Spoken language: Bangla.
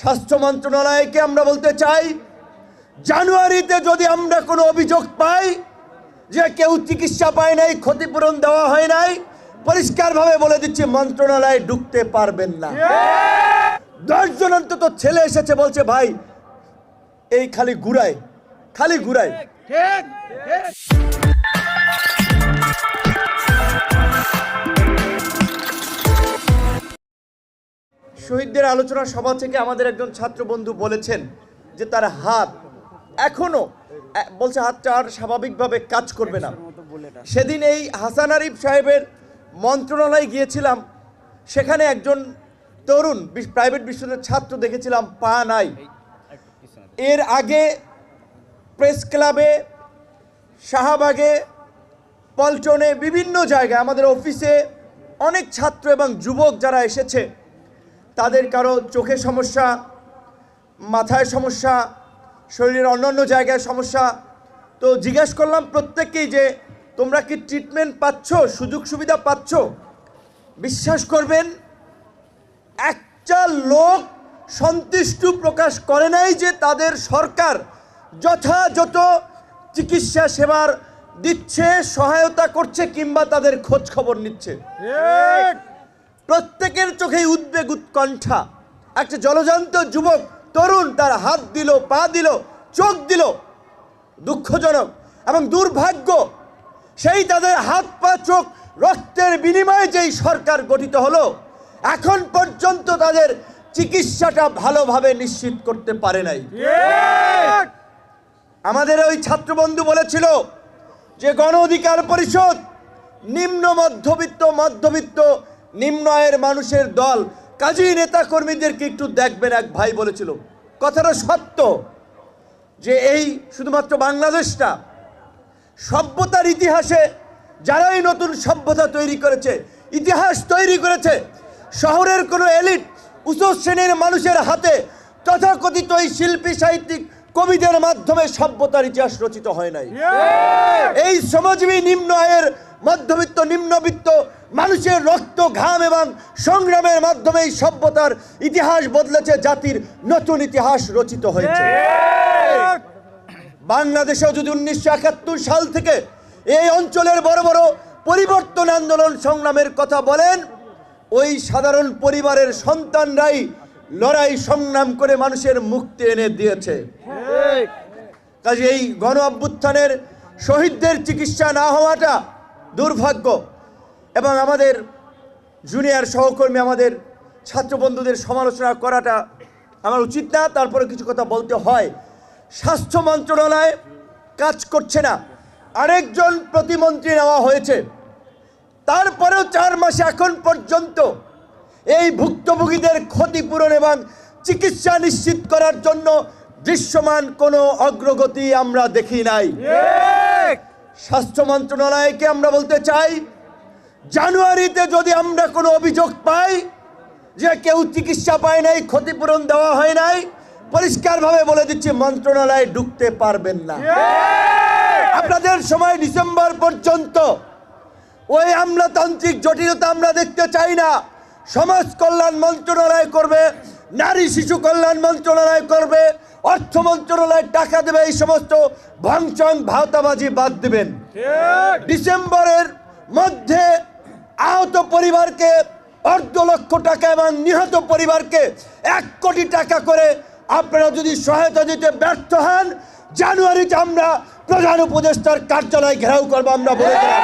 স্বাস্থ্য মন্ত্রণালয়কে আমরা বলতে চাই, জানুয়ারিতে যদি আমরা কোনো অভিযোগ পাই যে কেউ চিকিৎসা পায় নাই, ক্ষতিপূরণ দেওয়া হয় নাই, পরিষ্কারভাবে বলে দিচ্ছি, মন্ত্রণালয়ে ঢুকতে পারবেন না। দশজন অন্তত ছেলে এসেছে, বলছে, ভাই, এই খালি ঘুরায় খালি ঘুরায়। শহীদদের আলোচনা সভা থেকে আমাদের একজন ছাত্র বন্ধু বলেছেন যে তার হাত এখনও বলছে হাতটা আর স্বাভাবিকভাবে কাজ করবে না। সেদিন এই হাসান আরিফ সাহেবের মন্ত্রণালয়ে গিয়েছিলাম, সেখানে একজন তরুণ প্রাইভেট বিশ্ববিদ্যালয়ের ছাত্র দেখেছিলাম, পা নাই। এর আগে প্রেস ক্লাবে, শাহবাগে, পল্টনে, বিভিন্ন জায়গায় আমাদের অফিসে অনেক ছাত্র এবং যুবক যারা এসেছে তাদের কারও চোখে সমস্যা, মাথায় সমস্যা, শরীরের অন্যান্য জায়গায় সমস্যা। তো জিজ্ঞেস করলাম প্রত্যেককেই যে, তোমরা কি ট্রিটমেন্ট পাচ্ছ? সুযোগ সুবিধা পাচ্ছ? বিশ্বাস করবেন, একটা লোক সন্তুষ্ট প্রকাশ করে নাই যে তাদের সরকার যথাযথ চিকিৎসা সেবার দিচ্ছে, সহায়তা করছে কিংবা তাদের খোঁজ খবর নিচ্ছে। প্রত্যেকের চোখেই উদ্বেগ উৎকণ্ঠা। একটা জলজান্ত যুবক তরুণ তার হাত দিল পা দিল চোখ দিল। দুঃখজনক এবং দুর্ভাগ্য সেই তাদের হাত পা চোখ রক্তের বিনিময়ে যেই সরকার গঠিত হলো এখন পর্যন্ত তাদের চিকিৎসাটা ভালোভাবে নিশ্চিত করতে পারে নাই। আমাদের ওই ছাত্রবন্ধু বলেছিল যে গণ অধিকার পরিষদ নিম্ন মধ্যবিত্ত মধ্যবিত্ত নিম্ন আয়ের মানুষের দল। কাজী নেতা কর্মীদেরকে একটু দেখবেন, এক ভাই বলেছিল। কথাটা সত্য যে এই শুধুমাত্র বাংলাদেশটা সভ্যতার ইতিহাসে যারাই নতুন সভ্যতা তৈরি করেছে, ইতিহাস তৈরি করেছে, শহরের কোনো এলিট, উচ্চ শ্রেণির মানুষের হাতে তথাকথিত এই শিল্পী, সাহিত্যিক কবিদের মাধ্যমে সভ্যতার ইতিহাস রচিত হয় নাই। এই শ্রমজীবী নিম্ন আয়ের মধ্যবিত্ত নিম্নবিত্ত মানুষের রক্ত ঘাম এবং সংগ্রামের মাধ্যমে এই সভ্যতার ইতিহাস বদলেছে জাতির নতুন ইতিহাস রচিত হয়েছে। বাংলাদেশেও যদি উনিশশো একাত্তর সাল থেকে এই অঞ্চলের বড় বড় পরিবর্তন আন্দোলন সংগ্রামের কথা বলেন ওই সাধারণ পরিবারের সন্তানরাই লড়াই সংগ্রাম করে মানুষের মুক্তি এনে দিয়েছে। কাজে এই গণ অভ্যুত্থানের শহীদদের চিকিৎসা না হওয়াটা দুর্ভাগ্য। এবং আমাদের জুনিয়র সহকর্মী, আমাদের ছাত্র বন্ধুদের সমালোচনা করাটা আমার উচিত না, তারপরে কিছু কথা বলতে হয়। স্বাস্থ্য মন্ত্রণালয় কাজ করছে না। আরেকজন প্রতিমন্ত্রী নেওয়া হয়েছে। তারপরেও চার মাসে এখন পর্যন্ত এই ভুক্তভোগীদের ক্ষতিপূরণ এবং চিকিৎসা নিশ্চিত করার জন্য দৃশ্যমান কোনো অগ্রগতি আমরা দেখি নাই। স্বাস্থ্য মন্ত্রণালয়কে আমরা বলতে চাই জানুয়ারিতে যদি আমরা কোনো অভিযোগ পাই যে কেউ চিকিৎসা পায় নাই ক্ষতিপূরণ দেওয়া হয় নাই পরিষ্কারভাবে বলে দিচ্ছি মন্ত্রণালয়ে ঢুকতে পারবেন না। আপনাদের সময় ডিসেম্বর পর্যন্ত ওই আমলাতান্ত্রিক জটিলতা আমরা দেখতে চাই না। সমাজ কল্যাণ মন্ত্রণালয় করবে নারী শিশু কল্যাণ মন্ত্রণালয় করবে অর্থ মন্ত্রণালয় টাকা দেবে এই সমস্ত ভাঙচং ভাওতাবাজি বাদ দিবেন। ডিসেম্বরের মধ্যে আহত পরিবারকে অর্ধ লক্ষ টাকা এবং নিহত পরিবারকে এক কোটি টাকা করে আপনারা যদি সহায়তা দিতে ব্যর্থ হন জানুয়ারিতে আমরা প্রধান উপদেষ্টার কার্যালয় ঘেরাও করব আমরা বলে দিলাম।